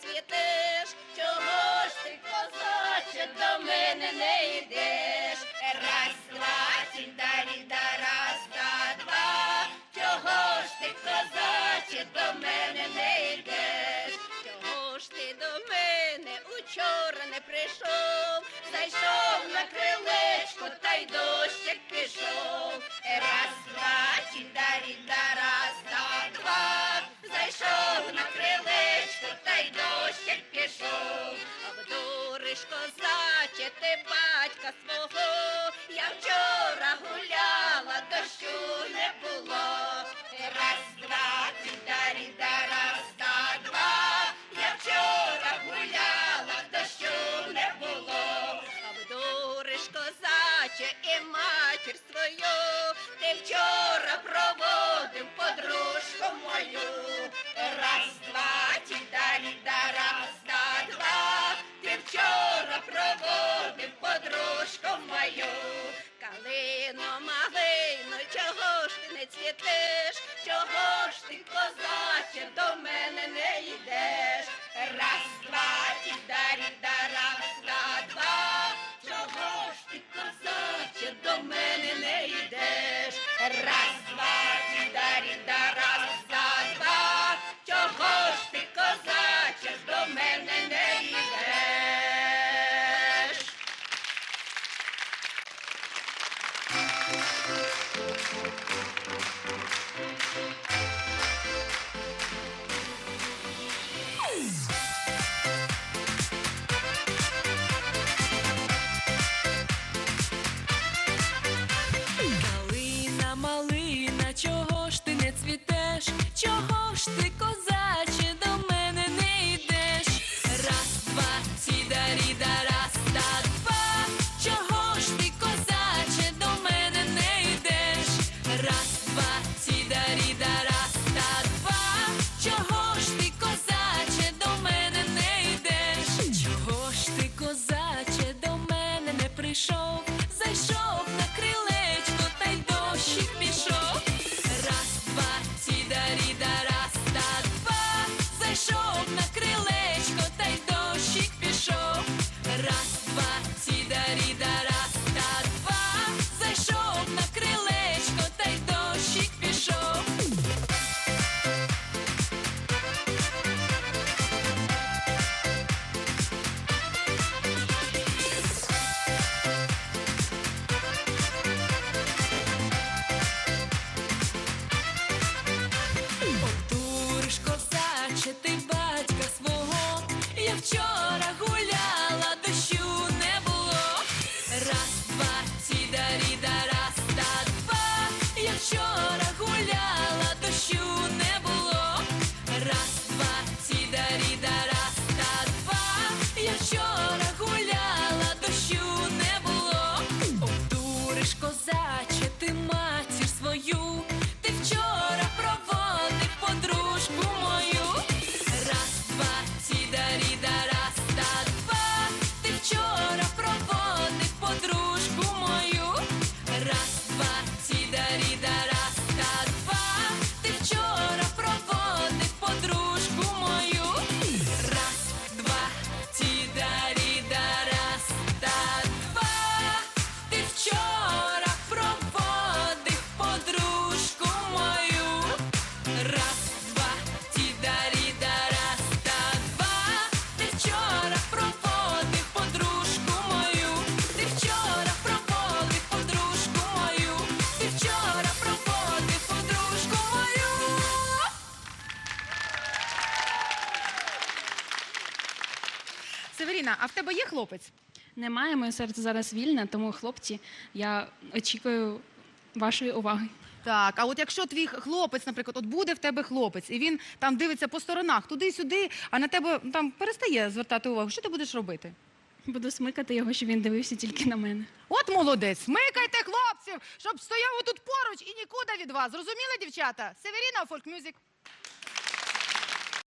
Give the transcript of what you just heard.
цвітеш, чого ж ти козаче, до мене не йдеш? Раз, два, сіндарі, да раз, да два, чого ж ти козаче, до мене не йдеш? Чого ж ти до мене учора не прийшов? Зайшов на крилечко, та й дощик пішов. Раз, два, сіндарі, да раз, два. Обдуриш, козаче, ти батька свого. Я вчора гуляла, дощу не було. Раз, два, тіндаріда, раз, та два. Я вчора гуляла, дощу не було. Обдуриш, козаче, і матір свою. Ти вчора проводив подружку мою. Раз, два, козаче, до мене не йдеш? Раз, два, тідаріда, раз, та два. Чого ж ти, козаче, до мене не йдеш? Раз, два, тідаріда, раз, Обдуриш, козаче, ти матір Северіна, а в тебе є хлопець? Немає, моє серце зараз вільне, тому хлопці, я очікую вашої уваги. Так, а от якщо твій хлопець, наприклад, от буде в тебе хлопець, і він там дивиться по сторонах туди-сюди, а на тебе там перестає звертати увагу, що ти будеш робити? Буду смикати його, щоб він дивився тільки на мене. От молодець, смикайте хлопців, щоб стояв тут поруч і нікуди від вас. Зрозуміли, дівчата? Северіна, фольк-мюзик.